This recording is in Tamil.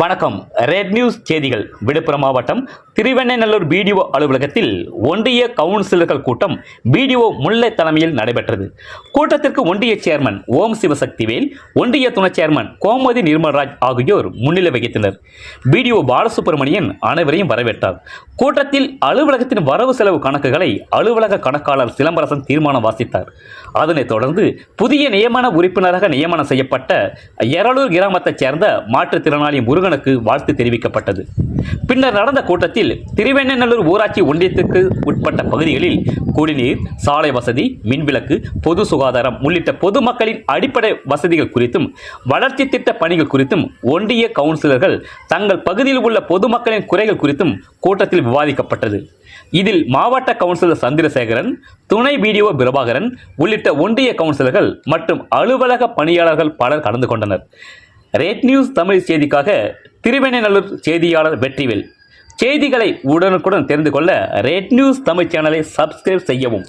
வணக்கம். ரெட் நியூஸ் செய்திகள். விழுப்புரம் மாவட்டம் திருவெண்ணநல்லூர் பிடிஓ அலுவலகத்தில் ஒன்றிய கவுன்சிலர்கள் கூட்டம் பிடிஓ முல்லை தலைமையில் நடைபெற்றது. கூட்டத்திற்கு ஒன்றிய சேர்மன் ஓம் சிவசக்திவேல் ஒன்றிய துணை சேர்மன் கோமதி நிர்மல்ராஜ் ஆகியோர் முன்னிலை வகித்தனர். பிடிஓ பாலசுப்ரமணியன் அனைவரையும் வரவேற்றார். கூட்டத்தில் அலுவலகத்தின் வரவு செலவு கணக்குகளை அலுவலக கணக்காளர் சிலம்பரசன் தீர்மானம் வாசித்தார். அதனைத் தொடர்ந்து புதிய நியமன உறுப்பினராக நியமனம் செய்யப்பட்ட எரலூர் கிராமத்தைச் சேர்ந்த மாற்றுத்திறனாளி முருகன் முருகனுக்கு வாழ்த்து தெரிவிக்கப்பட்டது. பின்னர் நடந்த கூட்டத்தில் திருவெண்ணநல்லூர் ஊராட்சி ஒன்றியத்துக்கு உட்பட்ட பகுதிகளில் குடிநீர் சாலை வசதி மின்விளக்கு பொது சுகாதாரம் உள்ளிட்ட பொதுமக்களின் அடிப்படை வசதிகள் குறித்தும் வளர்ச்சி திட்ட பணிகள் குறித்தும் ஒன்றிய கவுன்சிலர்கள் தங்கள் பகுதியில் உள்ள பொதுமக்களின் குறைகள் குறித்தும் கூட்டத்தில் விவாதிக்கப்பட்டது. இதில் மாவட்ட கவுன்சிலர் சந்திரசேகரன் துணை பிடிஓ பிரபாகரன் உள்ளிட்ட ஒன்றிய கவுன்சிலர்கள் மற்றும் அலுவலக பணியாளர்கள் பலர் கலந்து கொண்டனர். ரேட் நியூஸ் தமிழ் செய்திக்காக திருவெண்ணநல்லூர் செய்தியாளர் வெற்றிவேல். செய்திகளை உடனுக்குடன் தெரிந்து கொள்ள ரேட் நியூஸ் தமிழ் சேனலை சப்ஸ்கிரைப் செய்யவும்.